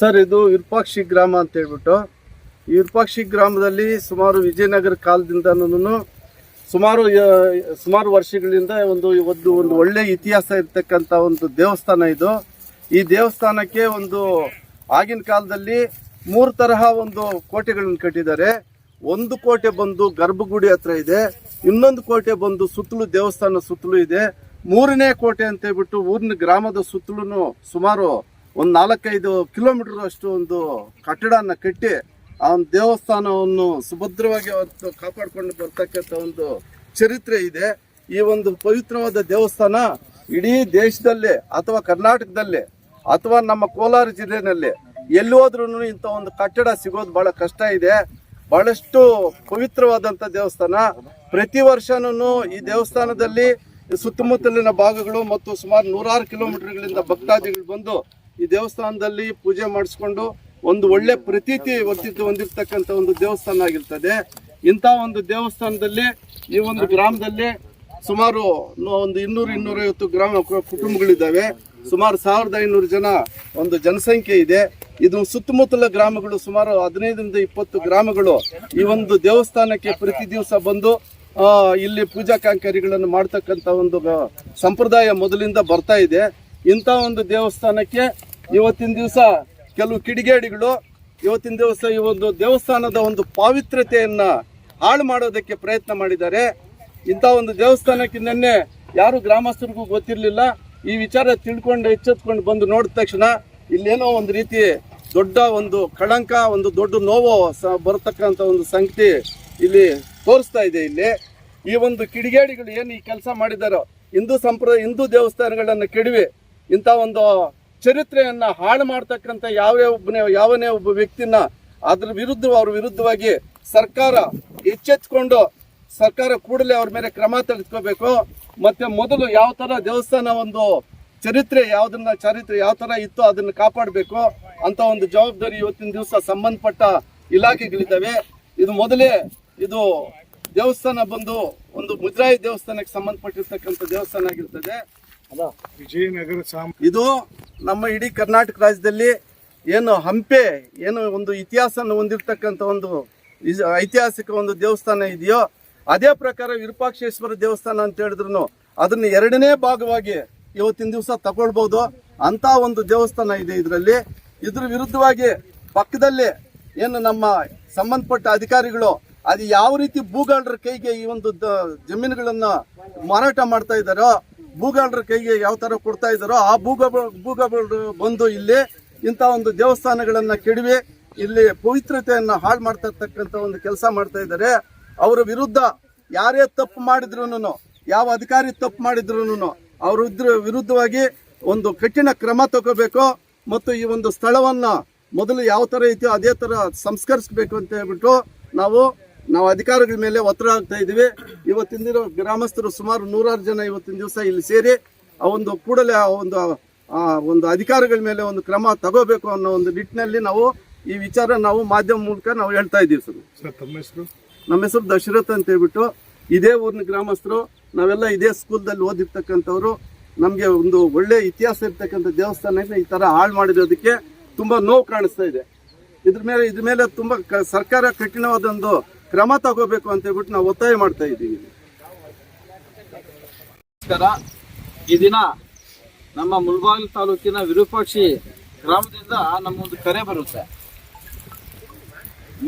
Sir, ಇದು ವಿರೂಪಾಕ್ಷಿ ಗ್ರಾಮ ಅಂತ ಹೇಳ್ಬಿಟ್ಟು, ಈ ವಿರೂಪಾಕ್ಷಿ ಗ್ರಾಮದಲ್ಲಿ ಸುಮಾರು ವಿಜಯನಗರ ಕಾಲದಿಂದನೂ ಸುಮಾರು ಸುಮಾರು ವರ್ಷಗಳಿಂದ ಒಂದು ಒಂದು ಒಂದು ಒಳ್ಳೆ ಇತಿಹಾಸ ಇರ್ತಕ್ಕಂಥ ಒಂದು ದೇವಸ್ಥಾನ ಇದು. ಈ ದೇವಸ್ಥಾನಕ್ಕೆ ಒಂದು, ಆಗಿನ ಕಾಲದಲ್ಲಿ ಮೂರು ತರಹ ಒಂದು ಕೋಟೆಗಳನ್ನು ಕಟ್ಟಿದ್ದಾರೆ. ಒಂದು ಕೋಟೆ ಬಂದು ಗರ್ಭಗುಡಿ ಹತ್ರ ಇದೆ, ಇನ್ನೊಂದು ಕೋಟೆ ಬಂದು ಸುತ್ತಲೂ ದೇವಸ್ಥಾನ ಸುತ್ತಲೂ ಇದೆ. ಮೂರನೇ ಕೋಟೆ ಅಂತ ಹೇಳ್ಬಿಟ್ಟು ಊರಿನ ಗ್ರಾಮದ ಸುತ್ತಲೂ ಸುಮಾರು ಒಂದು ನಾಲ್ಕೈದು ಕಿಲೋಮೀಟರ್ ಅಷ್ಟು ಒಂದು ಕಟ್ಟಡನ ಕಟ್ಟಿ ಆ ಒಂದು ದೇವಸ್ಥಾನವನ್ನು ಸುಭದ್ರವಾಗಿ ಅವತ್ತು ಕಾಪಾಡಿಕೊಂಡು ಬರ್ತಕ್ಕಂಥ ಒಂದು ಚರಿತ್ರೆ ಇದೆ. ಈ ಒಂದು ಪವಿತ್ರವಾದ ದೇವಸ್ಥಾನ ಇಡೀ ದೇಶದಲ್ಲಿ ಅಥವಾ ಕರ್ನಾಟಕದಲ್ಲಿ ಅಥವಾ ನಮ್ಮ ಕೋಲಾರ ಜಿಲ್ಲೆಯಲ್ಲಿ ಎಲ್ಲಿ ಹೋದ್ರೂ ಇಂಥ ಒಂದು ಕಟ್ಟಡ ಸಿಗೋದು ಬಹಳ ಕಷ್ಟ ಇದೆ. ಬಹಳಷ್ಟು ಪವಿತ್ರವಾದಂಥ ದೇವಸ್ಥಾನ. ಪ್ರತಿ ವರ್ಷನೂ ಈ ದೇವಸ್ಥಾನದಲ್ಲಿ ಸುತ್ತಮುತ್ತಲಿನ ಭಾಗಗಳು ಮತ್ತು ಸುಮಾರು ನೂರಾರು ಕಿಲೋಮೀಟರ್ಗಳಿಂದ ಭಕ್ತಾದಿಗಳು ಬಂದು ಈ ದೇವಸ್ಥಾನದಲ್ಲಿ ಪೂಜೆ ಮಾಡಿಸ್ಕೊಂಡು ಒಂದು ಒಳ್ಳೆ ಪ್ರತೀತಿ ಹೊಂದಿದ್ದು ಹೊಂದಿರ್ತಕ್ಕಂಥ ಒಂದು ದೇವಸ್ಥಾನ ಆಗಿರ್ತದೆ. ಇಂಥ ಒಂದು ದೇವಸ್ಥಾನದಲ್ಲಿ ಈ ಒಂದು ಗ್ರಾಮದಲ್ಲಿ ಸುಮಾರು ಒಂದು ಇನ್ನೂರು ಇನ್ನೂರೈವತ್ತು ಗ್ರಾಮ ಕುಟುಂಬಗಳಿದ್ದಾವೆ. ಸುಮಾರು ಸಾವಿರದ ಐನೂರು ಜನ ಒಂದು ಜನಸಂಖ್ಯೆ ಇದೆ. ಇದು ಸುತ್ತಮುತ್ತಲ ಗ್ರಾಮಗಳು ಸುಮಾರು ಹದಿನೈದರಿಂದ ಇಪ್ಪತ್ತು ಗ್ರಾಮಗಳು ಈ ಒಂದು ದೇವಸ್ಥಾನಕ್ಕೆ ಪ್ರತಿ ದಿವಸ ಬಂದು ಇಲ್ಲಿ ಪೂಜಾ ಕಾಂಕರಿಗಳನ್ನು ಮಾಡ್ತಕ್ಕಂಥ ಒಂದು ಸಂಪ್ರದಾಯ ಮೊದಲಿಂದ ಬರ್ತಾ ಇದೆ. ಇಂಥ ಒಂದು ದೇವಸ್ಥಾನಕ್ಕೆ ಇವತ್ತಿನ ದಿವಸ ಕೆಲವು ಕಿಡಿಗೇಡಿಗಳು, ಇವತ್ತಿನ ದಿವಸ ಈ ಒಂದು ದೇವಸ್ಥಾನದ ಒಂದು ಪಾವಿತ್ರ್ಯತೆಯನ್ನ ಹಾಳು ಮಾಡೋದಕ್ಕೆ ಪ್ರಯತ್ನ ಮಾಡಿದ್ದಾರೆ. ಇಂಥ ಒಂದು ದೇವಸ್ಥಾನಕ್ಕೆ ನಿನ್ನೆ ಯಾರು ಗ್ರಾಮಸ್ಥರಿಗೂ ಗೊತ್ತಿರಲಿಲ್ಲ. ಈ ವಿಚಾರ ತಿಳ್ಕೊಂಡು ಎಚ್ಚೆತ್ಕೊಂಡು ಬಂದು ನೋಡಿದ ತಕ್ಷಣ ಇಲ್ಲೇನೋ ಒಂದು ರೀತಿ ದೊಡ್ಡ ಒಂದು ಕಳಂಕ, ಒಂದು ದೊಡ್ಡ ನೋವು ಸ ಬರತಕ್ಕಂಥ ಒಂದು ಸಂಗತಿ ಇಲ್ಲಿ ತೋರಿಸ್ತಾ ಇದೆ ಇಲ್ಲಿ. ಈ ಒಂದು ಕಿಡಿಗೇಡಿಗಳು ಏನು ಈ ಕೆಲಸ ಮಾಡಿದಾರೋ ಹಿಂದೂ ಸಂಪ್ರದಾಯ ಹಿಂದೂ ದೇವಸ್ಥಾನಗಳನ್ನು ಕೆಡವಿ ಇಂಥ ಒಂದು ಚರಿತ್ರೆಯನ್ನ ಹಾಳು ಮಾಡ್ತಕ್ಕಂಥ ಯಾವ್ಯಾವ ಒಬ್ಬನೇ ಯಾವನೇ ಒಬ್ಬ ವ್ಯಕ್ತಿನ ಅದ್ರ ವಿರುದ್ಧ ಅವ್ರ ವಿರುದ್ಧವಾಗಿ ಸರ್ಕಾರ ಎಚ್ಚೆತ್ಕೊಂಡು ಸರ್ಕಾರ ಕೂಡಲೇ ಅವ್ರ ಮೇಲೆ ಕ್ರಮ ತೆಗೆದುಕೋಬೇಕು. ಮತ್ತೆ ಮೊದಲು ಯಾವ ತರ ದೇವಸ್ಥಾನ ಒಂದು ಚರಿತ್ರೆ ಯಾವ್ದನ್ನ ಚರಿತ್ರೆ ಯಾವ ತರ ಇತ್ತು ಅದನ್ನ ಕಾಪಾಡಬೇಕು ಅಂತ ಒಂದು ಜವಾಬ್ದಾರಿ ಇವತ್ತಿನ ದಿವಸ ಸಂಬಂಧಪಟ್ಟ ಇಲಾಖೆಗಳಿದ್ದಾವೆ. ಇದು ಮೊದಲೇ ಇದು ದೇವಸ್ಥಾನ ಬಂದು ಒಂದು ಮುಜರಾಯಿ ದೇವಸ್ಥಾನಕ್ಕೆ ಸಂಬಂಧಪಟ್ಟಿರ್ತಕ್ಕಂಥ ದೇವಸ್ಥಾನ ಆಗಿರ್ತದೆ. ವಿಜಯನಗರ ಸಾಮ್ ಇದು ನಮ್ಮ ಇಡೀ ಕರ್ನಾಟಕ ರಾಜ್ಯದಲ್ಲಿ ಏನು ಹಂಪೆ, ಏನು ಒಂದು ಇತಿಹಾಸವನ್ನು ಹೊಂದಿರತಕ್ಕಂಥ ಒಂದು ಐತಿಹಾಸಿಕ ಒಂದು ದೇವಸ್ಥಾನ ಇದೆಯೋ, ಅದೇ ಪ್ರಕಾರ ವಿರೂಪಾಕ್ಷೇಶ್ವರ ದೇವಸ್ಥಾನ ಅಂತ ಹೇಳಿದ್ರು ಅದನ್ನ ಎರಡನೇ ಭಾಗವಾಗಿ ಇವತ್ತಿನ ದಿವಸ ತಗೊಳ್ಬಹುದು ಅಂತ ಒಂದು ದೇವಸ್ಥಾನ ಇದೆ ಇದರಲ್ಲಿ. ಇದ್ರ ವಿರುದ್ಧವಾಗಿ ಪಕ್ಕದಲ್ಲಿ ಏನು ನಮ್ಮ ಸಂಬಂಧಪಟ್ಟ ಅಧಿಕಾರಿಗಳು ಅದು ಯಾವ ರೀತಿ ಭೂಗಾಳರ ಕೈಗೆ ಈ ಒಂದು ಜಮೀನುಗಳನ್ನ ಮಾರಾಟ ಮಾಡ್ತಾ ಇದ್ದಾರೋ ಭೂಗಾಳರ ಕೈಗೆ ಯಾವ ತರ ಕೊಡ್ತಾ ಇದ್ದಾರೋ ಆ ಭೂಗ ಭೂಗ ಬಂದು ಇಲ್ಲಿ ಇಂಥ ಒಂದು ದೇವಸ್ಥಾನಗಳನ್ನ ಕೆಡವಿ ಇಲ್ಲಿ ಪವಿತ್ರತೆಯನ್ನ ಹಾಳು ಮಾಡ್ತಾ ಒಂದು ಕೆಲಸ ಮಾಡ್ತಾ ಇದ್ದಾರೆ. ಅವರ ವಿರುದ್ಧ ಯಾರೇ ತಪ್ಪು ಮಾಡಿದ್ರು ಯಾವ ಅಧಿಕಾರಿ ತಪ್ಪು ಮಾಡಿದ್ರು ಅವ್ರ ವಿರುದ್ಧ- ವಿರುದ್ಧವಾಗಿ ಒಂದು ಕಠಿಣ ಕ್ರಮ ತಗೋಬೇಕು ಮತ್ತು ಈ ಒಂದು ಸ್ಥಳವನ್ನ ಮೊದಲು ಯಾವ ತರ ಇದೆಯೋ ಅದೇ ತರ ಸಂಸ್ಕರಿಸಬೇಕು ಅಂತ ಹೇಳ್ಬಿಟ್ಟು ನಾವು ನಾವು ಅಧಿಕಾರಿಗಳ ಮೇಲೆ ಒತ್ತಡ ಆಗ್ತಾ ಇದ್ದೀವಿ. ಇವತ್ತಿನ ದಿನ ಗ್ರಾಮಸ್ಥರು ಸುಮಾರು ನೂರಾರು ಜನ ಇವತ್ತಿನ ದಿವಸ ಇಲ್ಲಿ ಸೇರಿ ಆ ಒಂದು ಕೂಡಲೇ ಆ ಒಂದು ಆ ಒಂದು ಅಧಿಕಾರಿಗಳ ಮೇಲೆ ಒಂದು ಕ್ರಮ ತಗೋಬೇಕು ಅನ್ನೋ ಒಂದು ನಿಟ್ಟಿನಲ್ಲಿ ನಾವು ಈ ವಿಚಾರ ನಾವು ಮಾಧ್ಯಮ ಮೂಲಕ ನಾವು ಹೇಳ್ತಾ ಇದ್ದೀವಿ ಸರ್. ತಮ್ಮ ಹೆಸರು? ನಮ್ಮ ಹೆಸರು ದಶರಥ್ ಅಂತ ಹೇಳ್ಬಿಟ್ಟು ಇದೇ ಊರಿನ ಗ್ರಾಮಸ್ಥರು ನಾವೆಲ್ಲ ಇದೇ ಸ್ಕೂಲ್ದಲ್ಲಿ ಓದಿರ್ತಕ್ಕಂಥವ್ರು ನಮಗೆ ಒಂದು ಒಳ್ಳೆ ಇತಿಹಾಸ ಇರ್ತಕ್ಕಂಥ ದೇವಸ್ಥಾನ ಈ ತರ ಹಾಳು ಮಾಡಿರೋದಕ್ಕೆ ತುಂಬಾ ನೋವು ಕಾಣಿಸ್ತಾ ಇದೆ. ಇದ್ರ ಮೇಲೆ ಇದ್ರ ಮೇಲೆ ತುಂಬಾ ಸರ್ಕಾರ ಕಠಿಣವಾದ ಒಂದು ಕ್ರಮ ತಗೋಬೇಕು ಅಂತ ಹೇಳ್ಬಿಟ್ಟು ನಾವು ಒತ್ತಾಯ ಮಾಡ್ತಾ ಇದ್ದೀವಿ. ನಮಸ್ಕಾರ. ಈ ದಿನ ನಮ್ಮ ಮುಳಬಾಗಿಲು ತಾಲೂಕಿನ ವಿರೂಪಾಕ್ಷಿ ಗ್ರಾಮದಿಂದ ನಮ್ಮೊಂದು ಕರೆ ಬರುತ್ತೆ.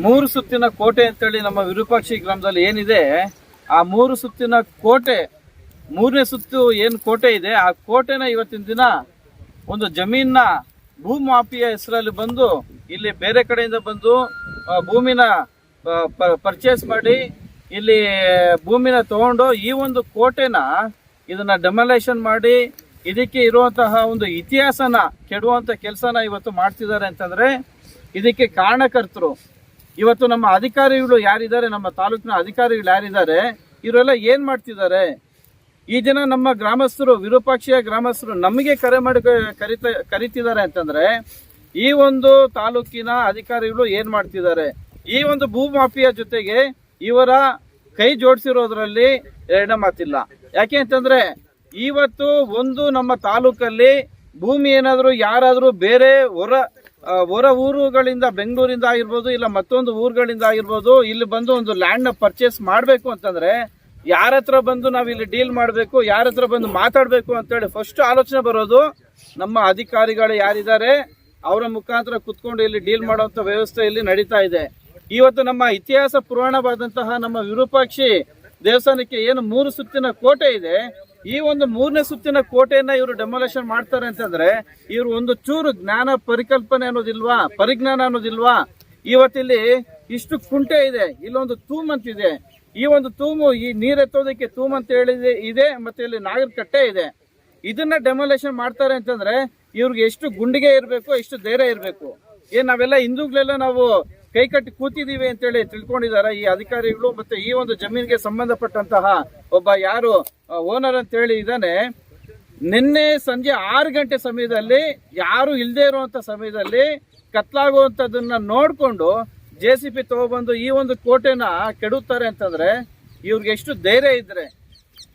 ಮೂರು ಸುತ್ತಿನ ಕೋಟೆ ಅಂತೇಳಿ ನಮ್ಮ ವಿರೂಪಾಕ್ಷಿ ಗ್ರಾಮದಲ್ಲಿ ಏನಿದೆ, ಆ ಮೂರು ಸುತ್ತಿನ ಕೋಟೆ, ಮೂರನೇ ಸುತ್ತು ಏನು ಕೋಟೆ ಇದೆ, ಆ ಕೋಟೆನ ಇವತ್ತಿನ ದಿನ ಒಂದು ಜಮೀನ ಭೂಮಾಫಿಯ ಹೆಸರಲ್ಲಿ ಬಂದು, ಇಲ್ಲಿ ಬೇರೆ ಕಡೆಯಿಂದ ಬಂದು ಭೂಮಿನ ಪರ್ಚೇಸ್ ಮಾಡಿ ಇಲ್ಲಿ ಭೂಮಿನ ತಗೊಂಡು ಈ ಒಂದು ಕೋಟೆನ ಇದನ್ನ ಡೆಮಲೇಷನ್ ಮಾಡಿ ಇದಕ್ಕೆ ಇರುವಂತಹ ಒಂದು ಇತಿಹಾಸನ, ಕೆಡುವಂತ ಕೆಲಸನ ಇವತ್ತು ಮಾಡ್ತಿದ್ದಾರೆ ಅಂತಂದ್ರೆ ಇದಕ್ಕೆ ಕಾರಣಕರ್ತರು. ಇವತ್ತು ನಮ್ಮ ಅಧಿಕಾರಿಗಳು ಯಾರಿದ್ದಾರೆ, ನಮ್ಮ ತಾಲೂಕಿನ ಅಧಿಕಾರಿಗಳು ಯಾರಿದ್ದಾರೆ, ಇವರೆಲ್ಲ ಏನ್ ಮಾಡ್ತಿದ್ದಾರೆ? ಈ ದಿನ ನಮ್ಮ ಗ್ರಾಮಸ್ಥರು, ವಿರೂಪಾಕ್ಷಿಯ ಗ್ರಾಮಸ್ಥರು ನಮಗೆ ಕರೆ ಮಾಡಿ ಕರಿತ ಕರಿತಿದ್ದಾರೆ ಅಂತಂದ್ರೆ ಈ ಒಂದು ತಾಲೂಕಿನ ಅಧಿಕಾರಿಗಳು ಏನ್ ಮಾಡ್ತಿದ್ದಾರೆ? ಈ ಒಂದು ಭೂ ಮಾಫಿಯಾ ಜೊತೆಗೆ ಇವರ ಕೈ ಜೋಡಿಸಿರೋದ್ರಲ್ಲಿ ಎರಡ ಮಾತಿಲ್ಲ. ಯಾಕೆ ಅಂತಂದ್ರೆ ಇವತ್ತು ಒಂದು ನಮ್ಮ ತಾಲೂಕಲ್ಲಿ ಭೂಮಿ ಏನಾದರೂ ಯಾರಾದರೂ ಬೇರೆ ಹೊರ ಹೊರ ಊರುಗಳಿಂದ ಬೆಂಗಳೂರಿಂದ ಆಗಿರ್ಬೋದು ಇಲ್ಲ ಮತ್ತೊಂದು ಊರುಗಳಿಂದ ಆಗಿರ್ಬೋದು ಇಲ್ಲಿ ಬಂದು ಒಂದು ಲ್ಯಾಂಡ್ನ ಪರ್ಚೇಸ್ ಮಾಡಬೇಕು ಅಂತಂದ್ರೆ ಯಾರ ಹತ್ರ ಬಂದು ನಾವು ಇಲ್ಲಿ ಡೀಲ್ ಮಾಡಬೇಕು, ಯಾರ ಹತ್ರ ಬಂದು ಮಾತಾಡಬೇಕು ಅಂತೇಳಿ ಫಸ್ಟ್ ಆಲೋಚನೆ ಬರೋದು ನಮ್ಮ ಅಧಿಕಾರಿಗಳು ಯಾರಿದ್ದಾರೆ, ಅವರ ಮುಖಾಂತರ ಕುತ್ಕೊಂಡು ಇಲ್ಲಿ ಡೀಲ್ ಮಾಡುವಂತ ವ್ಯವಸ್ಥೆ ಇಲ್ಲಿ ನಡೀತಾ ಇದೆ. ಇವತ್ತು ನಮ್ಮ ಇತಿಹಾಸ ಪುರಾಣವಾದಂತಹ ನಮ್ಮ ವಿರೂಪಾಕ್ಷಿ ದೇವಸ್ಥಾನಕ್ಕೆ ಏನು ಮೂರು ಸುತ್ತಿನ ಕೋಟೆ ಇದೆ, ಈ ಒಂದು ಮೂರನೇ ಸುತ್ತಿನ ಕೋಟೆಯನ್ನ ಇವರು ಡೆಮೊಲೇಷನ್ ಮಾಡ್ತಾರೆ ಅಂತಂದ್ರೆ ಇವರು ಒಂದು ಚೂರು ಜ್ಞಾನ ಪರಿಕಲ್ಪನೆ ಅನ್ನೋದಿಲ್ವಾ, ಪರಿಜ್ಞಾನ ಅನ್ನೋದಿಲ್ವಾ? ಇವತ್ತಿಲ್ಲಿ ಇಷ್ಟು ಕುಂಟೆ ಇದೆ, ಇಲ್ಲೊಂದು ತೂಮ್ ಅಂತ ಇದೆ. ಈ ಒಂದು ತೂಮು ಈ ನೀರೆತ್ತೋದಕ್ಕೆ ತೂಮ್ ಅಂತ ಹೇಳಿದೆ, ಇದೆ, ಮತ್ತೆ ಇಲ್ಲಿ ನಾಗರ ಕಟ್ಟೆ ಇದೆ. ಇದನ್ನ ಡೆಮೊಲೇಷನ್ ಮಾಡ್ತಾರೆ ಅಂತಂದ್ರೆ ಇವ್ರಿಗೆ ಎಷ್ಟು ಗುಂಡಿಗೆ ಇರಬೇಕು, ಎಷ್ಟು ಧೈರ್ಯ ಇರಬೇಕು. ಏನ್ ನಾವೆಲ್ಲ ಹಿಂದೂಗಳೆಲ್ಲ ನಾವು ಕೈ ಕಟ್ಟಿ ಕೂತಿದೀವಿ ಅಂತೇಳಿ ತಿಳ್ಕೊಂಡಿದ್ದಾರೆ ಈ ಅಧಿಕಾರಿಗಳು ಮತ್ತೆ ಈ ಒಂದು ಜಮೀನಿಗೆ ಸಂಬಂಧಪಟ್ಟಂತಹ ಒಬ್ಬ ಯಾರು ಓನರ್ ಅಂತ ಹೇಳಿ ಇದ್ದಾನೆ. ನಿನ್ನೆ ಸಂಜೆ ಆರು ಗಂಟೆ ಸಮಯದಲ್ಲಿ, ಯಾರು ಇಲ್ಲದೆ ಇರುವಂತ ಸಮಯದಲ್ಲಿ ಕತ್ಲಾಗುವಂತದನ್ನ ನೋಡ್ಕೊಂಡು ಜೆ ಸಿ ಪಿ ತಗೊಬಂದು ಈ ಒಂದು ಕೋಟೆನ ಕೆಡುತ್ತಾರೆ ಅಂತಂದ್ರೆ ಇವ್ರಿಗೆ ಎಷ್ಟು ಧೈರ್ಯ ಇದ್ರೆ.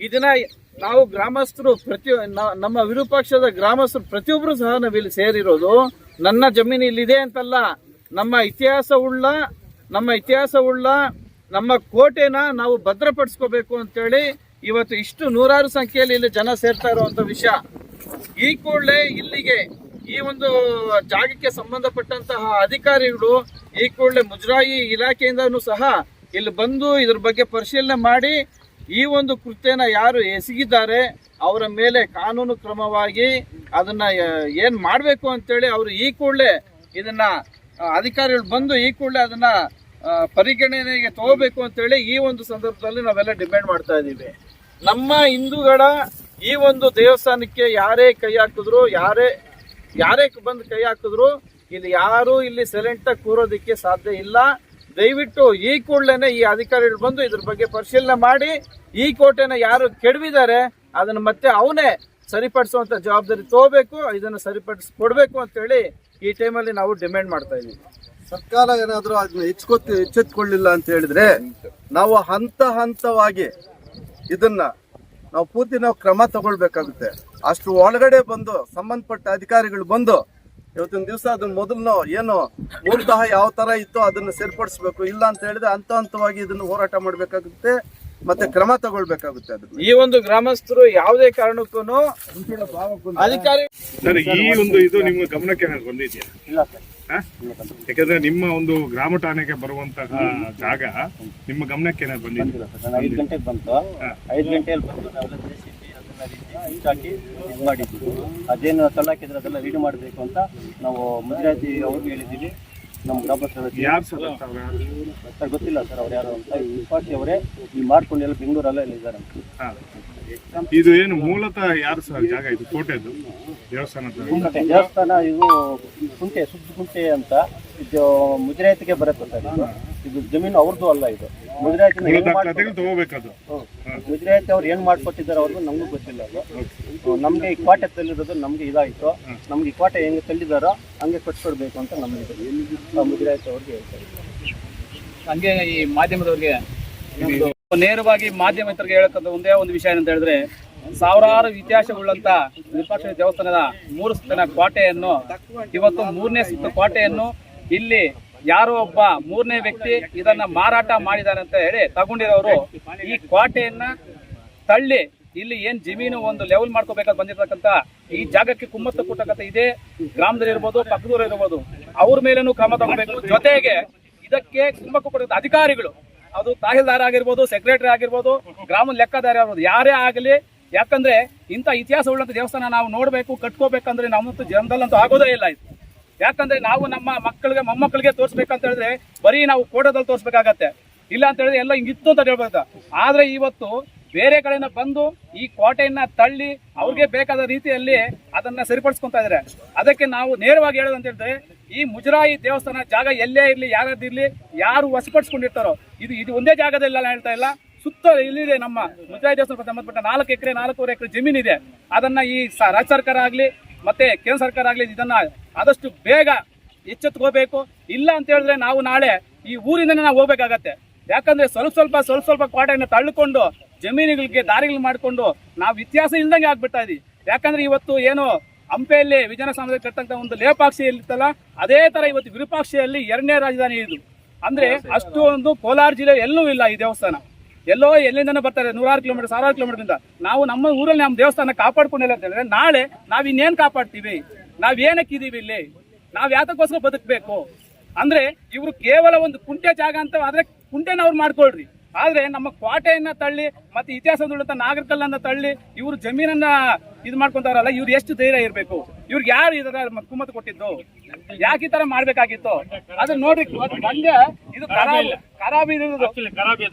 ಇದನ್ನ ನಾವು ಗ್ರಾಮಸ್ಥರು ಪ್ರತಿ ನಮ್ಮ ವಿರೂಪಾಕ್ಷದ ಗ್ರಾಮಸ್ಥರು ಪ್ರತಿಯೊಬ್ಬರು ಸಹ ನಾವಿಲ್ಲಿ ಸೇರಿರೋದು. ನನ್ನ ಜಮೀನು ಇಲ್ಲಿದೆ ಅಂತಲ್ಲ. ನಮ್ಮ ಇತಿಹಾಸ ಉಳ್ಳ ನಮ್ಮ ಇತಿಹಾಸ ಉಳ್ಳ ನಮ್ಮ ಕೋಟೆನ ನಾವು ಭದ್ರಪಡಿಸ್ಕೋಬೇಕು ಅಂತೇಳಿ ಇವತ್ತು ಇಷ್ಟು ನೂರಾರು ಸಂಖ್ಯೆಯಲ್ಲಿ ಇಲ್ಲಿ ಜನ ಸೇರ್ತಾ ಇರುವಂತ ವಿಷಯ. ಈ ಕೂಡಲೇ ಇಲ್ಲಿಗೆ ಈ ಒಂದು ಜಾಗಕ್ಕೆ ಸಂಬಂಧಪಟ್ಟಂತಹ ಅಧಿಕಾರಿಗಳು ಈ ಕೂಡಲೇ ಮುಜರಾಯಿ ಇಲಾಖೆಯಿಂದನೂ ಸಹ ಇಲ್ಲಿ ಬಂದು ಇದ್ರ ಬಗ್ಗೆ ಪರಿಶೀಲನೆ ಮಾಡಿ ಈ ಒಂದು ಕೃತ್ಯನ ಯಾರು ಎಸಗಿದ್ದಾರೆ, ಅವರ ಮೇಲೆ ಕಾನೂನು ಕ್ರಮವಾಗಿ ಅದನ್ನ, ಏನು ಮಾಡಬೇಕು ಅಂತೇಳಿ ಅವರು ಈ ಕೂಡಲೇ ಇದನ್ನ ಅಧಿಕಾರಿಗಳು ಬಂದು ಈ ಕೂಡಲೇ ಅದನ್ನ ಪರಿಗಣನೆಗೆ ತಗೋಬೇಕು ಅಂತೇಳಿ ಈ ಒಂದು ಸಂದರ್ಭದಲ್ಲಿ ನಾವೆಲ್ಲ ಡಿಮ್ಯಾಂಡ್ ಮಾಡ್ತಾ ಇದ್ದೀವಿ. ನಮ್ಮ ಹಿಂದೂಗಳ ಈ ಒಂದು ದೇವಸ್ಥಾನಕ್ಕೆ ಯಾರೇ ಕೈ ಹಾಕಿದ್ರು, ಯಾರೇ ಯಾರೇ ಬಂದು ಕೈ ಹಾಕಿದ್ರು, ಇಲ್ಲಿ ಯಾರು ಇಲ್ಲಿ ಸೈಲೆಂಟ್ ಕೂರೋದಿಕ್ಕೆ ಸಾಧ್ಯ ಇಲ್ಲ. ದಯವಿಟ್ಟು ಈ ಕೂಡಲೇ ಈ ಅಧಿಕಾರಿಗಳು ಬಂದು ಇದ್ರ ಬಗ್ಗೆ ಪರಿಶೀಲನೆ ಮಾಡಿ, ಈ ಕೋಟೆನ ಯಾರು ಕೆಡವಿದ್ದಾರೆ, ಅದನ್ನ ಮತ್ತೆ ಅವನೇ ಸರಿಪಡಿಸುವಂತ ಜವಾಬ್ದಾರಿ ತಗೋಬೇಕು, ಇದನ್ನು ಸರಿಪಡಿಸಿ ಕೊಡ್ಬೇಕು ಅಂತೇಳಿ ಈ ಟೈಮಲ್ಲಿ ನಾವು ಡಿಮ್ಯಾಂಡ್ ಮಾಡ್ತಾ ಇದ್ದೀವಿ. ಸರ್ಕಾರ ಏನಾದರೂ ಅದನ್ನ ಎಚ್ಚೆತ್ಕೊತ್ ಎಚ್ಚೆತ್ಕೊಳ್ಳಿಲ್ಲ ಅಂತ ಹೇಳಿದ್ರೆ ನಾವು ಹಂತ ಹಂತವಾಗಿ ಇದನ್ನ ನಾವು ಪೂರ್ತಿ ನಾವು ಕ್ರಮ ತಗೊಳ್ಬೇಕಾಗುತ್ತೆ. ಅಷ್ಟು ಒಳಗಡೆ ಬಂದು ಸಂಬಂಧಪಟ್ಟ ಅಧಿಕಾರಿಗಳು ಬಂದು ಇವತ್ತಿನ ದಿವಸ ಅದನ್ನ ಮೊದಲು ಏನು ಮೂಲತಃ ಯಾವ ತರ ಇತ್ತು ಅದನ್ನ ಸೇರ್ಪಡಿಸ್ಬೇಕು, ಇಲ್ಲ ಅಂತ ಹೇಳಿದ್ರೆ ಹಂತ ಹಂತವಾಗಿ ಇದನ್ನ ಹೋರಾಟ ಮಾಡ್ಬೇಕಾಗುತ್ತೆ. ಮತ್ತೆ ಕ್ರಮ ತಗೊಳ್ಬೇಕಾಗುತ್ತೆ ಅದು ಈ ಒಂದು ಗ್ರಾಮಸ್ಥರು ಯಾವುದೇ ಕಾರಣಕ್ಕೂ ಅಧಿಕಾರಿ ಸರ್ ಈ ಒಂದು ಇದು ನಿಮ್ಮ ಗಮನಕ್ಕೆ ಏನಾದ್ರು ಬಂದಿದೆಯಾ? ಇಲ್ಲ ಸರ್? ಯಾಕಂದ್ರೆ ನಿಮ್ಮ ಒಂದು ಗ್ರಾಮ ಠಾಣೆಗೆ ಬರುವಂತಹ ಜಾಗ ನಿಮ್ಮ ಗಮನಕ್ಕೆ ಏನಾದ್ರು ಬಂದಿದೆ ಐದು ಗಂಟೆಗೆ ಬಂತು. ಐದು ಗಂಟೆಯಲ್ಲಿ ಬಂದು ನಾವೆಲ್ಲ ಜೆ ಸಿ ಪಿ ಅದನ್ನ ರೀತಿ ಇಷ್ಟಾಕಿ ಇದು ಅದೇನು ತಳ್ಳಾಕಿದ್ರೆ ಅದೆಲ್ಲ ರೀಡ್ ಮಾಡಬೇಕು ಅಂತ ನಾವು ಮುಂಜಾತಿ ಅವ್ರಿಗೆ ಹೇಳಿದ್ದೀವಿ. ನಮ್ಮ ಗ್ರಾಮ ಸರ್ ಗೊತ್ತಿಲ್ಲ ಸರ್ ಅವ್ರು ಯಾರು ಅಂತ. ಈ ವಿಶ್ವಾಸಿ ಅವರೇ ಈ ಮಾಡ್ಕೊಂಡು ಎಲ್ಲ ಬೆಂಗಳೂರಲ್ಲೇ ಇದ್ದಾರೆ. ಹ. ಇದು ಏನು ಮೂಲತಃ ಯಾರು ಸರ್ ಜಾಗ? ಇದು ಕೋಟೆದು? ದೇವಸ್ಥಾನ ಕುಂಟೆ ದೇವಸ್ಥಾನ ಇದು ಕುಂಟೆ ಸುದ್ದು ಕುಂಟೆ ಅಂತ. ಇದು ಮುಜರಾಯಿತಿಗೆ ಬರುತ್ತೆ ಸರ್ ಇದು ಜಮೀನು ಅವ್ರದ್ದು ಅಲ್ಲ ಇದು. ತಗೋಬೇಕದು ಗುಜರಾತ್ ಅವ್ರು ಏನ್ ಮಾಡ್ಕೊಟ್ಟಿದ್ದಾರೆ ಅವ್ರಿಗೂ ನಮಗೂ ಗೊತ್ತಿಲ್ಲ ಅದು. ನಮ್ಗೆ ಈ ಕೋಟೆ ತಲ್ಲಿರೋದು ನಮ್ಗೆ ಇದಾಯ್ತು. ನಮ್ಗೆ ಈ ಕೋಟೆ ಹೆಂಗ್ ತಲ್ಲಿದಾರೋ ಹಂಗೆ ಕೊಟ್ಕೊಡ್ಬೇಕು ಅಂತ ನಮ್ಗೆ ಗುಜರಾತ್ ಅವ್ರಿಗೆ ಹೇಳ್ತಾರೆ. ಹಂಗೆ ಈ ಮಾಧ್ಯಮದವ್ರಿಗೆ ನೇರವಾಗಿ ಮಾಧ್ಯಮ ಮಾಧ್ಯಮಿತರಿಗೆ ಹೇಳಕ್ಕಂತ ಒಂದೇ ಒಂದು ವಿಷಯ ಅಂತ ಹೇಳಿದ್ರೆ ಸಾವಿರಾರು ಇತಿಹಾಸವುಳ್ಳಂತ ವಿರೂಪಾಕ್ಷ ದೇವಸ್ಥಾನದ ಮೂರು ಸುತ್ತಿನ ಕೋಟೆಯನ್ನು ಇವತ್ತು ಮೂರನೇ ಸುತ್ತ ಕೋಟೆಯನ್ನು ಇಲ್ಲಿ ಯಾರೋ ಒಬ್ಬ ಮೂರನೇ ವ್ಯಕ್ತಿ ಇದನ್ನ ಮಾರಾಟ ಮಾಡಿದಾರೆ ಅಂತ ಹೇಳಿ ತಗೊಂಡಿರೋರು ಈ ಕ್ವಾಟೆಯನ್ನ ತಳ್ಳಿ ಇಲ್ಲಿ ಏನ್ ಜಮೀನು ಒಂದು ಲೆವೆಲ್ ಮಾಡ್ಕೋಬೇಕಾದ್ ಬಂದಿರತಕ್ಕಂತ ಈ ಜಾಗಕ್ಕೆ ಕುಮ್ಮತ್ತು ಕೊಟ್ಟಕ್ಕಂತ ಇದೆ ಗ್ರಾಮದಲ್ಲಿ ಇರ್ಬೋದು ಪಕ್ಕದೂರ ಇರ್ಬೋದು. ಅವ್ರ ಮೇಲೇನು ಕ್ರಮ ತಗೋಬೇಕು. ಜೊತೆಗೆ ಇದಕ್ಕೆ ಕುಮ್ಮಕ್ಕು ಕೊಟ್ಟಂತ ಅಧಿಕಾರಿಗಳು. ಅದು ತಹಸೀಲ್ದಾರ್ ಆಗಿರ್ಬೋದು ಸೆಕ್ರೆಟರಿ ಆಗಿರ್ಬೋದು ಗ್ರಾಮದ ಲೆಕ್ಕದಾರಿ ಆಗಿರ್ಬೋದು, ಯಾರೇ ಆಗಲಿ. ಯಾಕಂದ್ರೆ ಇಂಥ ಇತಿಹಾಸ ಉಳ್ಳಂತ ದೇವಸ್ಥಾನ ನಾವು ನೋಡಬೇಕು, ಕಟ್ಕೋಬೇಕಂದ್ರೆ ನಮ್ಮಂತೂ ಜನದಲ್ಲಂತೂ ಆಗೋದೇ ಇಲ್ಲ ಇದು. ಯಾಕಂದ್ರೆ ನಾವು ನಮ್ಮ ಮಕ್ಕಳಿಗೆ, ಮೊಮ್ಮಕ್ಕಳಿಗೆ ತೋರಿಸ್ಬೇಕಂತ ಹೇಳಿದ್ರೆ ಬರೀ ನಾವು ಫೋಟೋದಲ್ಲಿ ತೋರಿಸ್ಬೇಕಾಗತ್ತೆ. ಇಲ್ಲ ಅಂತ ಹೇಳಿದ್ರೆ ಎಲ್ಲ ಹಿಂಗಿತ್ತು ಅಂತ ಹೇಳ್ಬೇಕು ಆದ್ರೆ ಇವತ್ತು ಬೇರೆ ಕಡೆಯಿಂದ ಬಂದು ಈ ಕೋಟೆಯನ್ನ ತಳ್ಳಿ ಅವ್ರಿಗೆ ಬೇಕಾದ ರೀತಿಯಲ್ಲಿ ಅದನ್ನ ಸರಿಪಡಿಸ್ಕೊಂತ ಇದಾರೆ. ಅದಕ್ಕೆ ನಾವು ನೇರವಾಗಿ ಹೇಳೋದಂತ ಹೇಳಿದ್ರೆ, ಈ ಮುಜರಾಯಿ ದೇವಸ್ಥಾನ ಜಾಗ ಎಲ್ಲೇ ಇರ್ಲಿ ಯಾರದಿರ್ಲಿ ಯಾರು ವಶಪಡಿಸ್ಕೊಂಡಿರ್ತಾರೋ, ಇದು ಇದು ಒಂದೇ ಜಾಗದಲ್ಲಿ ನಾನು ಹೇಳ್ತಾ ಇಲ್ಲ. ಸುತ್ತ ಇಲ್ಲಿದೆ ನಮ್ಮ ಮುಜರಾಯಿ ದೇವಸ್ಥಾನ ಸಂಬಂಧಪಟ್ಟ ನಾಲ್ಕು ಎಕರೆ, ನಾಲ್ಕೂವರೆ ಎಕರೆ ಜಮೀನಿದೆ. ಅದನ್ನ ಈ ರಾಜ್ಯ ಸರ್ಕಾರ ಆಗ್ಲಿ ಮತ್ತೆ ಕೇಂದ್ರ ಸರ್ಕಾರ ಆಗ್ಲಿ ಇದನ್ನ ಆದಷ್ಟು ಬೇಗ ಎಚ್ಚೆತ್ಕೋಬೇಕು. ಇಲ್ಲ ಅಂತ ಹೇಳಿದ್ರೆ ನಾವು ನಾಳೆ ಈ ಊರಿಂದನೇ ನಾವು ಹೋಗ್ಬೇಕಾಗತ್ತೆ. ಯಾಕಂದ್ರೆ ಸ್ವಲ್ಪ ಸ್ವಲ್ಪ ಸ್ವಲ್ಪ ಸ್ವಲ್ಪ ಕ್ವಾಟೆಯನ್ನು ತಳ್ಳಿಕೊಂಡು ಜಮೀನುಗಳಿಗೆ ದಾರಿಗಳು ಮಾಡಿಕೊಂಡು ನಾವು ಇತಿಹಾಸ ಇಲ್ದಂಗೆ ಆಗ್ಬಿಡ್ತಾ ಇದೀವಿ. ಯಾಕಂದ್ರೆ ಇವತ್ತು ಏನು ಹಂಪೆಯಲ್ಲಿ ವಿಜಯನ ಸಮಾಜ ಕಟ್ಟಂತ ಒಂದು ಲೇಪಾಕ್ಷಿ ಇತ್ತಲ್ಲ ಅದೇ ತರ ಇವತ್ತು ವಿರೂಪಾಕ್ಷಿಯಲ್ಲಿ ಎರಡನೇ ರಾಜಧಾನಿ ಇದು. ಅಂದ್ರೆ ಅಷ್ಟು ಒಂದು ಕೋಲಾರ ಜಿಲ್ಲೆ ಎಲ್ಲೂ ಇಲ್ಲ ಈ ದೇವಸ್ಥಾನ. ಎಲ್ಲೋ ಎಲ್ಲಿಂದನೋ ಬರ್ತಾರೆ, ನೂರಾರು ಕಿಲೋಮೀಟರ್, ಸಾವಿರಾರು ಕಿಲೋಮೀಟರ್ ನಾವು ನಮ್ಮ ಊರಲ್ಲಿ ನಮ್ಮ ದೇವಸ್ಥಾನ ಕಾಪಾಡ್ಕೊಂಡಿಲ್ಲ ಅಂತ ಹೇಳಿದ್ರೆ, ನಾಳೆ ನಾವ್ ಇನ್ನೇನ್ ಕಾಪಾಡ್ತೀವಿ? ನಾವ್ ಏನಕ್ಕಿದೀವಿ ಇಲ್ಲಿ? ನಾವ್ ಯಾತಕ್ಕೋಸ್ಕರ ಬದುಕಬೇಕು? ಅಂದ್ರೆ ಇವರು ಕೇವಲ ಒಂದು ಕುಂಟೆ ಜಾಗ ಅಂತ ಆದ್ರೆ ಕುಂಟೆನ ಅವ್ರು ಮಾಡ್ಕೊಳ್ರಿ. ಆದ್ರೆ ನಮ್ಮ ಕ್ವಾಟೆಯನ್ನ ತಳ್ಳಿ, ಮತ್ತೆ ಇತಿಹಾಸದುಳ್ಳಂತ ನಾಗರಿಕಲ್ಲನ್ನ ತಳ್ಳಿ, ಇವರು ಜಮೀನನ್ನ ಇದು ಮಾಡ್ಕೊಂತಾರಲ್ಲ ಇವ್ರು ಎಷ್ಟು ಧೈರ್ಯ ಇರಬೇಕು? ಇವ್ರಿಗೆ ಯಾರು ಇದರ ಕುಮ್ಮತ್ತು ಕೊಟ್ಟಿದ್ದು? ಯಾಕೆ ಈ ತರ ಮಾಡ್ಬೇಕಾಗಿತ್ತು? ಅದನ್ನ ನೋಡ್ರಿ ಮಂಡ್ಯ ಇದು ಖರಾಬ್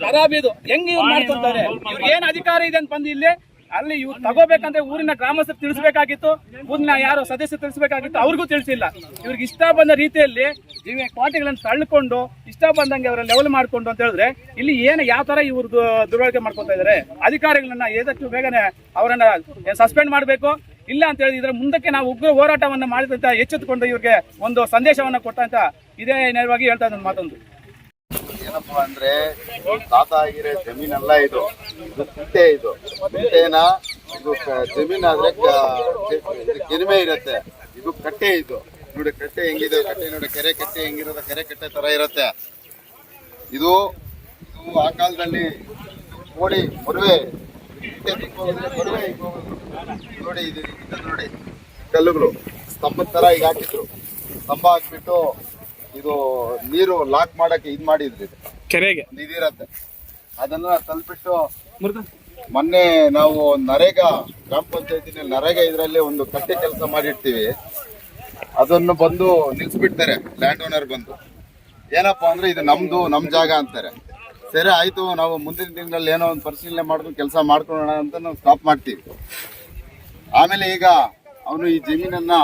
ಖರಾಬ್ ಇದು. ಹೆಂಗ್ ಇವ್ರು ಮಾಡ್ಕೊಂತಾರೆ ಇವ್ರಿಗೆ ಏನ್ ಅಧಿಕಾರ ಇದೆ ಅಂತ ಬಂದು ಇಲ್ಲಿ ಅಲ್ಲಿ ಇವ್ರು ತಗೋಬೇಕಂದ್ರೆ ಊರಿನ ಗ್ರಾಮಸ್ಥರು ತಿಳಿಸ್ಬೇಕಾಗಿತ್ತು. ಊರಿನ ಯಾರು ಸದಸ್ಯರು ತಿಳಿಸ್ಬೇಕಾಗಿತ್ತು ಅವ್ರಿಗೂ ತಿಳಿಸಿಲ್ಲ. ಇವ್ರಿಗೆ ಇಷ್ಟ ಬಂದ ರೀತಿಯಲ್ಲಿ ಜೀವ ಕೋಟೆಗಳನ್ನು ತಳ್ಳಿಕೊಂಡು ಇಷ್ಟ ಬಂದಂಗೆ ಅವರ ಲೆವೆಲ್ ಮಾಡ್ಕೊಂಡು ಅಂತ ಹೇಳಿದ್ರೆ ಇಲ್ಲಿ ಏನು ಯಾವ ತರ ಇವ್ರು ದು- ದುರ್ಬಳಕೆ ಮಾಡ್ಕೊತಾ ಇದಾರೆ? ಅಧಿಕಾರಿಗಳನ್ನ ಏದಷ್ಟು ಬೇಗನೆ ಅವರನ್ನ ಸಸ್ಪೆಂಡ್ ಮಾಡಬೇಕು? ಇಲ್ಲ ಅಂತ ಹೇಳಿ ಇದ್ರ ಮುಂದಕ್ಕೆ ನಾವು ಉಗ್ರ ಹೋರಾಟವನ್ನ ಮಾಡಿದಂತ ಎಚ್ಚೆತ್ತುಕೊಂಡು ಇವ್ರಿಗೆ ಒಂದು ಸಂದೇಶವನ್ನ ಕೊಟ್ಟಂತ ಇದೇ ನೇರವಾಗಿ ಹೇಳ್ತಾ ಇದ್ದ ಮಾತೊಂದು. ಏನಪ್ಪಾ ಅಂದ್ರೆ ತಾತ ಆಗಿರೋ ಜಮೀನಲ್ಲ ಇದು. ಇದು ಇದು. ಕುಂಟೆನ ಇದು ಜಮೀನ್ ಜಮೀನಾದ್ರೆ ಕೆರಿಮೆ ಇರುತ್ತೆ. ಇದು ಕಟ್ಟೆ ಇದು. ನೋಡಿ ಕಟ್ಟೆ ಹೆಂಗಿದೆ. ಕಟ್ಟೆ ನೋಡಿ ಕೆರೆ ಕಟ್ಟೆ ಹೆಂಗಿರೋದು. ಕೆರೆ ಕಟ್ಟೆ ತರ ಇರುತ್ತೆ. ಇದು ಇದು ಆ ಕಾಲದಲ್ಲಿ ಓಡಿ ಮದುವೆ ನೋಡಿ ಇದು ನೋಡಿ. ಕಲ್ಲುಗಳು. ಸ್ತಂಭದ ತರ ಈಗ ಹಾಕಿದ್ರು. ಸ್ತಂಭ ಹಾಕ್ಬಿಟ್ಟು ಇದು ನೀರು ಲಾಕ್ ಮಾಡಕ್ಕೆ ಇದ್ ಮಾಡಿದ್ರಿ. ಕೆರೆಗೆ? ಇದಿರತ್ತೆ ಅದನ್ನ ತಲುಪಿಟ್ಟು ಮೊನ್ನೆ ನಾವು ನರೇಗಾ ಗ್ರಾಮ ಪಂಚಾಯತಿನಲ್ಲಿ ನರೇಗಾ ಇದರಲ್ಲಿ ಒಂದು ಕಟ್ಟೆ ಕೆಲಸ ಮಾಡಿರ್ತೀವಿ. ಅದನ್ನು ಬಂದು ನಿಲ್ಸ್ಬಿಡ್ತಾರೆ. ಲ್ಯಾಂಡ್ ಓನರ್ ಬಂದು. ಏನಪ್ಪಾ ಅಂದ್ರೆ ಇದು ನಮ್ದು ನಮ್ ಜಾಗ ಅಂತಾರೆ. ಸರಿ ಆಯ್ತು, ನಾವು ಮುಂದಿನ ದಿನದಲ್ಲಿ ಏನೋ ಒಂದು ಪರಿಶೀಲನೆ ಮಾಡ್ಕೊಂಡು ಕೆಲಸ ಮಾಡ್ಕೊಳ್ಳೋಣ ಅಂತ ನಾವು ಸ್ಟಾಪ್ ಮಾಡ್ತೀವಿ. ಆಮೇಲೆ ಈಗ ಅವನು ಈ ಜಮೀನನ್ನ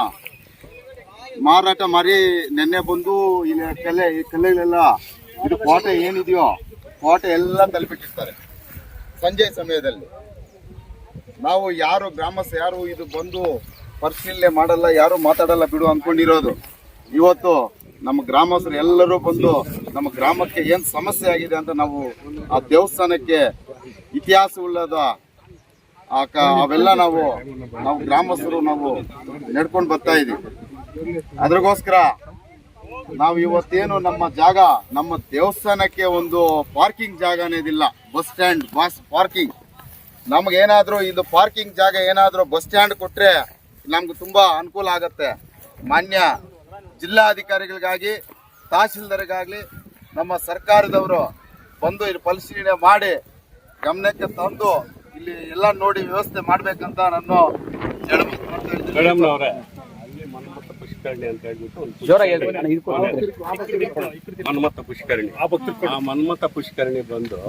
ಮಾರಾಟ ಮಾರಿ ನೆನ್ನೆ ಬಂದು ಇಲ್ಲಿ ಕಲೆ, ಈ ಕಲೆಗಳೆಲ್ಲ ಇದು ಕೋಟೆ ಏನಿದೆಯೋ, ಕೋಟೆ ಎಲ್ಲ ತಲುಪಿಟ್ಟಿರ್ತಾರೆ ಸಂಜೆ ಸಮಯದಲ್ಲಿ. ನಾವು ಯಾರು ಗ್ರಾಮಸ್ಥ, ಯಾರು ಇದು ಬಂದು ಪರಿಶೀಲನೆ ಮಾಡಲ್ಲ, ಯಾರು ಮಾತಾಡಲ್ಲ ಬಿಡು ಅಂದ್ಕೊಂಡಿರೋದು. ಇವತ್ತು ನಮ್ಮ ಗ್ರಾಮಸ್ಥರು ಎಲ್ಲರೂ ಬಂದು ನಮ್ಮ ಗ್ರಾಮಕ್ಕೆ ಏನ್ ಸಮಸ್ಯೆ ಆಗಿದೆ ಅಂತ ನಾವು ಆ ದೇವಸ್ಥಾನಕ್ಕೆ ಇತಿಹಾಸ ಉಳ್ಳದ ಆ ಅವೆಲ್ಲ ನಾವು ನಾವು ಗ್ರಾಮಸ್ಥರು ನಾವು ನಡ್ಕೊಂಡು ಬರ್ತಾ ಇದೀವಿ. ಅದ್ರಗೋಸ್ಕರ ನಾವು ಇವತ್ತೇನು ನಮ್ಮ ಜಾಗ, ನಮ್ಮ ದೇವಸ್ಥಾನಕ್ಕೆ ಒಂದು ಪಾರ್ಕಿಂಗ್ ಜಾಗ ಅನ್ನೋದಿಲ್ಲ, ಬಸ್ ಸ್ಟ್ಯಾಂಡ್, ಬಸ್ ಪಾರ್ಕಿಂಗ್. ನಮಗೇನಾದರೂ ಇದು ಪಾರ್ಕಿಂಗ್ ಜಾಗ ಏನಾದರೂ ಬಸ್ ಸ್ಟ್ಯಾಂಡ್ ಕೊಟ್ರೆ ನಮ್ಗೆ ತುಂಬಾ ಅನುಕೂಲ ಆಗತ್ತೆ. ಮಾನ್ಯ ಜಿಲ್ಲಾಧಿಕಾರಿಗಳಿಗಾಗಿ, ತಹಶೀಲ್ದಾರ್ಗಾಗ್ಲಿ ನಮ್ಮ ಸರ್ಕಾರದವರು ಬಂದು ಇಲ್ಲಿ ಪರಿಶೀಲನೆ ಮಾಡಿ ಗಮನಕ್ಕೆ ತಂದು ಇಲ್ಲಿ ಎಲ್ಲ ನೋಡಿ ವ್ಯವಸ್ಥೆ ಮಾಡ್ಬೇಕಂತ ನಾನು ಪುಷ್ಕರಣಿ ಅಂತ ಹೇಳ್ಬಿಟ್ಟು ಮನ್ಮಥ ಪುಷ್ಕರಣಿ. ಆ ಮನ್ಮಥ ಪುಷ್ಕರಣಿ ಬಂದು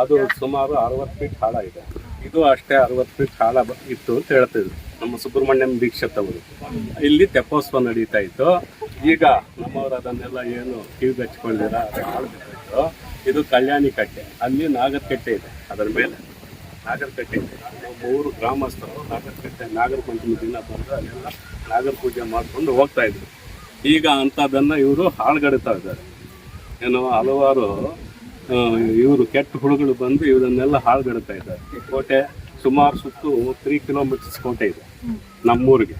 ಅದು ಸುಮಾರು ಅರವತ್ತು ಫೀಟ್ ಹಾಳ ಇದೆ. ಇದು ಅಷ್ಟೇ ಅರವತ್ತು ಫೀಟ್ ಕಾಲ ಇತ್ತು ಅಂತ ಹೇಳ್ತಿದ್ರು. ನಮ್ಮ ಸುಬ್ರಹ್ಮಣ್ಯಂ ದೀಕ್ಷಿತ್ ಅವರು ಇಲ್ಲಿ ತೆಪ್ಪೋತ್ಸವ ನಡೀತಾ ಇತ್ತು. ಈಗ ನಮ್ಮವರು ಅದನ್ನೆಲ್ಲ ಏನು ಕಿವಿ ಬೆಚ್ಕೊಂಡಿರ ಇದು ಕಲ್ಯಾಣಿ ಕಟ್ಟೆ. ಅಲ್ಲಿ ನಾಗರಕಟ್ಟೆ ಇದೆ, ಅದರ ಮೇಲೆ. ನಾಗರಕಟ್ಟೆ ಇದೆ. ಮೂರು ಗ್ರಾಮಸ್ಥರು ನಾಗರಕಟ್ಟೆ ನಾಗರ ಪಂಚಮಿ ದಿನ ಬಂದು ಅಲ್ಲೆಲ್ಲ ನಾಗರ ಪೂಜೆ ಮಾಡ್ಕೊಂಡು ಹೋಗ್ತಾ ಇದ್ರು ಈಗ ಅಂಥದ್ದನ್ನು ಇವರು ಹಾಳ್ಗಡ್ತಾ ಇದ್ದಾರೆ. ಏನು ಹಲವಾರು ಇವರು ಕೆಟ್ಟ ಹುಳುಗಳು ಬಂದು ಇವರನ್ನೆಲ್ಲ ಹಾಳುಗಡ್ತಾ ಇದ್ದಾರೆ. ಈ ಕೋಟೆ ಸುಮಾರು ಸುತ್ತು ತ್ರೀ ಕಿಲೋಮೀಟರ್ಸ್ ಕೋಟೆ ಇದೆ ನಮ್ಮೂರಿಗೆ.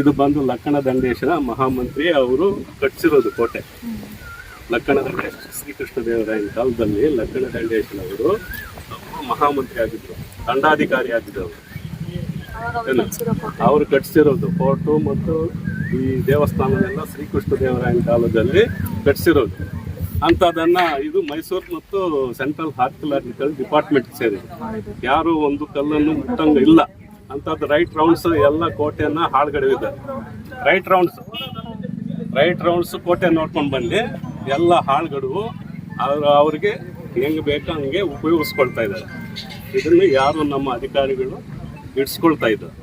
ಇದು ಬಂದು ಲಕ್ಕಣ ದಂಡೇಶನ ಮಹಾಮಂತ್ರಿ ಅವರು ಕಟ್ಸಿರೋದು ಕೋಟೆ. ಲಕ್ಕಣ ದಂಡೇಶ ಶ್ರೀಕೃಷ್ಣ ದೇವರಾಯನ ಕಾಲದಲ್ಲಿ ಲಕ್ಕಣ ದಂಡೇಶ್ವರ ಅವರು ಮಹಾಮಂತ್ರಿ ಆಗಿದ್ರು ದಂಡಾಧಿಕಾರಿ ಆಗಿದ್ರು ಏನು? ಅವರು ಕಟ್ಸಿರೋದು ಫೋರ್ಟು ಮತ್ತು ಈ ದೇವಸ್ಥಾನವೆಲ್ಲ ಶ್ರೀಕೃಷ್ಣ ದೇವರಾಯನ ಕಾಲದಲ್ಲಿ ಕಟ್ಸಿರೋದು ಅಂಥದನ್ನ ಇದು ಮೈಸೂರು ಮತ್ತು ಸೆಂಟ್ರಲ್ ಆರ್ಕಿಲಾಜಿಕಲ್ ಡಿಪಾರ್ಟ್ಮೆಂಟ್ ಸೇರಿದೆ ಯಾರು ಒಂದು ಕಲ್ಲನ್ನು ಮುಟ್ಟಂಗ ಇಲ್ಲ. ಅಂಥದ್ದು ರೈಟ್ ರೌಂಡ್ಸ್ ಎಲ್ಲ ಕೋಟೆಯನ್ನ ಹಾಳ್ಗಡವಿದ್ದಾರೆ ರೈಟ್ ರೌಂಡ್ಸ್ ರೈಟ್ ರೌಂಡ್ಸ್ ಕೋಟೆ ನೋಡ್ಕೊಂಡು ಬಂದು ಎಲ್ಲ ಹಾಳ್ಗಡುವು. ಅವ್ರು ಅವ್ರಿಗೆ ಹೆಂಗೆ ಬೇಕೋ ಹಂಗೆ ಉಪಯೋಗಿಸ್ಕೊಳ್ತಾ ಇದ್ದಾರೆ. ಇದನ್ನು ಯಾರು ನಮ್ಮ ಅಧಿಕಾರಿಗಳು ಇಡ್ಸ್ಕೊಳ್ತಾ ಇದ್ದಾರೆ.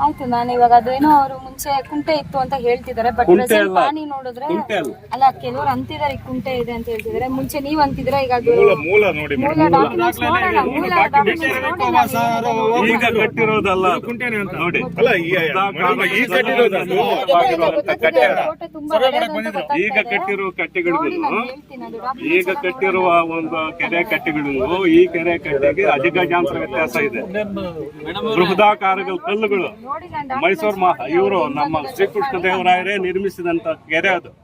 ಆಯ್ತು ನಾನು ಇವಾಗ ಅದೇನೋ ಅವರು ಮುಂಚೆ ಕುಂಟೆ ಇತ್ತು ಅಂತ ಹೇಳ್ತಿದ್ದಾರೆ ಬಟ್ ಕುಂಟೆ ಪ್ರೆಸೆಂಟ್ ಅಲ್ಲ. ಪಾನಿ ನೋಡಿದ್ರೆ ಕುಂಟೆ ಅಲ್ಲ. ಅಲ್ಲ ಕೆಲವರು ಅಂತಿದ್ದಾರೆ ಈ ಕುಂಟೆ ಇದೆ ಅಂತ ಹೇಳ್ತಿದ್ದಾರೆ. ಮುಂಚೆ ನೀವ್ ಅಂತಿದ್ರೆ ಈಗ ಅದು ಮೂಲ ಮೂಲ ನೋಡಿ ಮೂಲ ಮೇಡಮ್ ಡಾಕ್ಯುಮೆಂಟ್ಸ್ ನೋಡೋಣ ಮೂಲ ಡಾಕ್ಯುಮೆಂಟ್ಸ್ ನೋಡಿ ನಾವು ಈಗ ಕಟ್ಟಿರೋದಲ್ಲ. ಅದು. ಅಂತ. ನೋಡಿ. ಅಲ್ಲ ಈ ಮೇಡಮ್, ಈ ಕಟ್ಟಿರೋದು ಅದು. ಕಟ್ಟೆ ಕೋಟೆ ತುಂಬಾ ಹಳೇದು ಅಂತ ಗೊತ್ತಾಗ್ತಾ ಈಗ ಇದೆ. ಕಟ್ಟಿರುವ ನೋಡಿ ಕಟ್ಟೆಗಳಿಗೂ ನಾನು ಹೇಳ್ತೀನಿ ಅದು documents ಈಗ ಕಟ್ಟಿರುವ ಒಂದು ಕೆರೆ ಕಟ್ಟೆಗಳಿಗೂ ಈ ಕೆರೆ ಕಟ್ಟೆಗೆ ಅಧಿಗಜಾಂತರ ವ್ಯತ್ಯಾಸ ಇದೆ. ಬೃಹದಾಕಾರಗಳ ಕಲ್ಲುಗಳು. ಮೈಸೂರು ಇವರು ನಮ್ಮ ಶ್ರೀಕೃಷ್ಣ ದೇವರಾಯರೇ ನಿರ್ಮಿಸಿದಂತ ಕೆರೆ ಅದು.